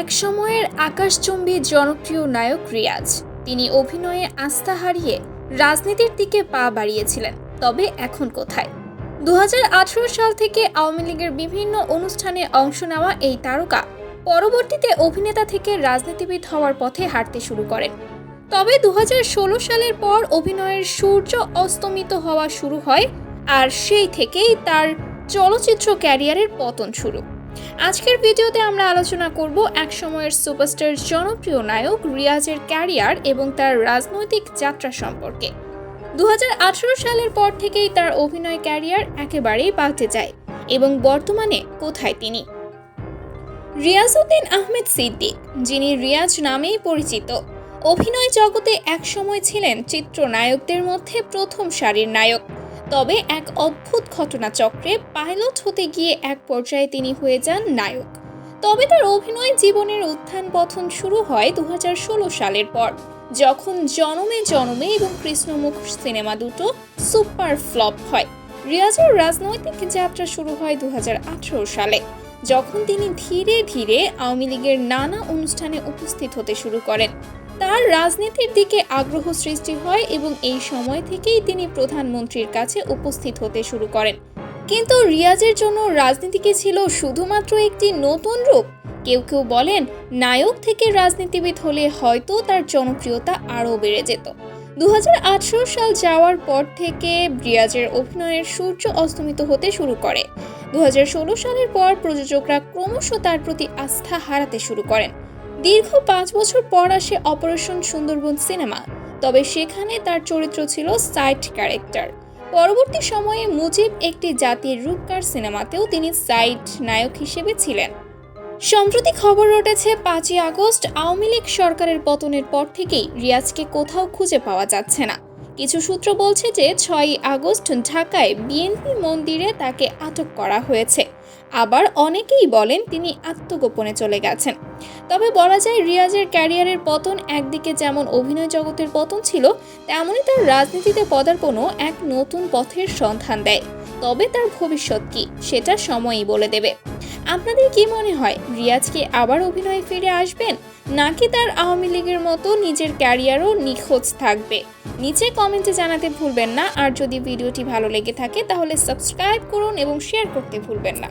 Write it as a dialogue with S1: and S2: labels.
S1: এক সময়ের আকাশচুম্বী জনপ্রিয় নায়ক রিয়াজ। তিনি অভিনয়ে আস্থা হারিয়ে রাজনীতির দিকে পা বাড়িয়েছিলেন, তবে এখন কোথায়? দু হাজার আঠেরো সাল থেকে আওয়ামী লীগের বিভিন্ন অনুষ্ঠানে অংশ নেওয়া এই তারকা পরবর্তীতে অভিনেতা থেকে রাজনীতিবিদ হওয়ার পথে হাঁটতে শুরু করেন। তবে দু হাজার ষোলো সালের পর অভিনয়ের সূর্য অস্তমিত হওয়া শুরু হয় আর সেই থেকেই তার চলচ্চিত্র ক্যারিয়ারের পতন শুরু। আজকের ভিডিওতে আমরা আলোচনা করব একসময়ের সুপারস্টার জনপ্রিয় নায়ক রিয়াজের ক্যারিয়ার এবং তার রাজনৈতিক যাত্রা সম্পর্কে। দুহাজার আঠারো সালের পর থেকেই তার অভিনয় ক্যারিয়ার একেবারেই পাল্টে যায় এবং বর্তমানে কোথায় তিনি? রিয়াজউদ্দিন আহমেদ সিদ্দিক, যিনি রিয়াজ নামেই পরিচিত, অভিনয় জগতে একসময় ছিলেন চিত্রনায়কদের মধ্যে প্রথম সারির নায়ক। তবে এক অদ্ভুত ঘটনাচক্রে পাইলট হতে গিয়ে এক পর্যায়ে তিনি হয়ে যান নায়ক। তবে তার অভিনয় জীবনের উত্থান পথন শুরু হয় দু হাজার ষোলো সালের পর, যখন জনমে জনমে এবং কৃষ্ণমুখ সিনেমা দুটো সুপার ফ্লপ হয়। রিয়াজের রাজনৈতিক যাত্রা শুরু হয় দুহাজার আঠেরো সালে, যখন তিনি ধীরে ধীরে আওয়ামী লীগের নানা অনুষ্ঠানে উপস্থিত হতে শুরু করেন। তার রাজনীতির দিকে আগ্রহ সৃষ্টি হয় এবং এই সময় থেকেই তিনি প্রধানমন্ত্রীর কাছে উপস্থিত হতে শুরু করেন। কিন্তু রিয়াজের জন্য রাজনীতিকে ছিল শুধুমাত্র একটি নতুন রূপ? কেউ কেউ বলেন, নায়ক থেকে রাজনীতিবিদ হলে হয়তো তার জনপ্রিয়তা আরও বেড়ে যেত। দু হাজার আঠারো সাল যাওয়ার পর থেকে ব্রিয়াজের অভিনয়ের সূর্য অস্তমিত হতে শুরু করে। দু হাজার ষোলো সালের পর প্রযোজকরা ক্রমশ তার প্রতি আস্থা হারাতে শুরু করেন। দীর্ঘ পাঁচ বছর পর আসে অপারেশন সুন্দরবন সিনেমা, তবে সেখানে তার চরিত্র ছিল সাইড ক্যারেক্টার। পরবর্তী সময়ে মুজিব একটি জাতির রূপকার সিনেমাতেও তিনি সাইড নায়ক হিসেবে ছিলেন। সম্প্রতি খবর রটেছে পাঁচই আগস্ট, আওয়ামী লীগ সরকারের পতনের পর থেকেই রিয়াজকে কোথাও খুঁজে পাওয়া যাচ্ছে না। কিছু সূত্র বলছে যে, ছয়ই আগস্ট ঢাকায় বিএনপি মন্দিরে তাকে আটক করা হয়েছে। আবার অনেকেই বলেন তিনি আত্মগোপনে চলে গেছেন। তবে বলা যায়, রিয়াজের ক্যারিয়ারের পতন একদিকে যেমন অভিনয় জগতের পতন ছিল, তেমনই তার রাজনীতিতে পদার্পণও এক নতুন পথের সন্ধান দেয়। তবে তার ভবিষ্যৎ কি, সেটা সময়ই বলে দেবে। আপনাদের কি মনে হয়, রিয়াজ কি আবার অভিনয়ে ফিরে আসবেন? নাকি তার আওয়ামী লীগের মতো নিজের ক্যারিয়ারও নিখোঁজ থাকবে? নিচে কমেন্টে জানাতে ভুলবেন না, আর যদি ভিডিওটি ভালো লেগে থাকে তাহলে সাবস্ক্রাইব করুন এবং শেয়ার করতে ভুলবেন না।